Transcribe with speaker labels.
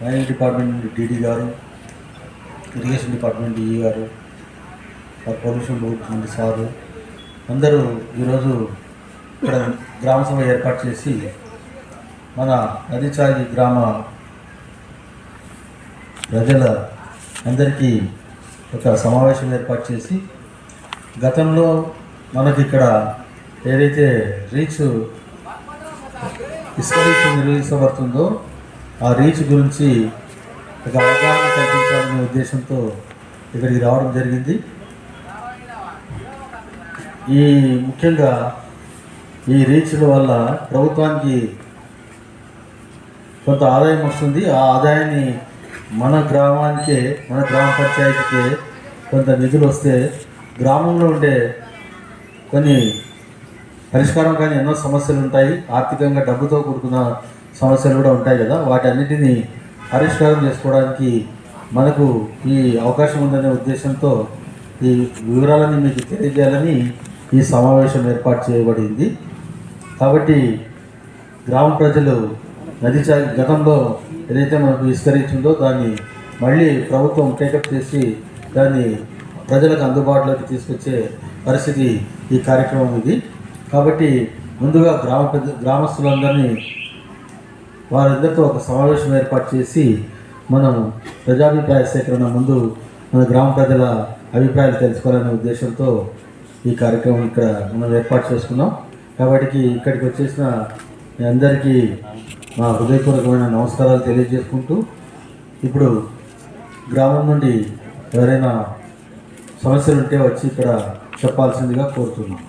Speaker 1: Mining department నుండి DD గారు irrigation department ఈ గారు పొల్యూషన్ బోర్డు నుండి సారు అందరూ ఈరోజు ఇక్కడ గ్రామ సభ ఏర్పాటు చేసి మన నదిచాయి గ్రామ ప్రజల అందరికీ ఒక సమావేశం ఏర్పాటు చేసి గతంలో మనకి ఇక్కడ ఏదైతే రీచ్ ఇసుక రీచ్ నిర్వహించబడుతుందో ఆ రీచ్ గురించి ఒక అవగాహన కల్పించాలనే ఉద్దేశంతో ఇక్కడికి రావడం జరిగింది. ఈ ముఖ్యంగా ఈ రీచ్ల వల్ల ప్రభుత్వానికి కొంత ఆదాయం వస్తుంది. ఆ ఆదాయాన్ని మన గ్రామానికే మన గ్రామ పంచాయతీకే కొంత నిధులు వస్తే గ్రామంలో ఉండే కొన్ని పరిష్కారం కానీ ఎన్నో సమస్యలు ఉంటాయి. ఆర్థికంగా డబ్బుతో కూడుకున్న సమస్యలు కూడా ఉంటాయి కదా వాటన్నిటిని పరిష్కారం చేసుకోవడానికి మనకు ఈ అవకాశం ఉందనే ఉద్దేశంతో ఈ వివరాలని మీకు తెలియజేయాలని ఈ సమావేశం ఏర్పాటు చేయబడింది. కాబట్టి గ్రామ ప్రజలు నది చా గతంలో ఏదైతే మనకు విస్తరించిందో దాన్ని మళ్ళీ ప్రభుత్వం టేకప్ చేసి దాన్ని ప్రజలకు అందుబాటులోకి తీసుకొచ్చే పరిస్థితి ఈ కార్యక్రమం ఇది. కాబట్టి ముందుగా గ్రామ పెద్ద గ్రామస్తులందరినీ వారందరితో ఒక సమావేశం ఏర్పాటు చేసి మనం ప్రజాభిప్రాయ సేకరణ ముందు మన గ్రామ ప్రజల అభిప్రాయాలు తెలుసుకోవాలనే ఉద్దేశంతో ఈ కార్యక్రమం ఇక్కడ మనం ఏర్పాటు చేసుకున్నాం. కాబట్టి ఇక్కడికి వచ్చేసిన మీ అందరికీ మా హృదయపూర్వకమైన నమస్కారాలు తెలియజేసుకుంటూ ఇప్పుడు గ్రామం నుండి ఎవరైనా సమస్యలు ఉంటే వచ్చి ఇక్కడ చెప్పాల్సిందిగా కోరుతున్నాం.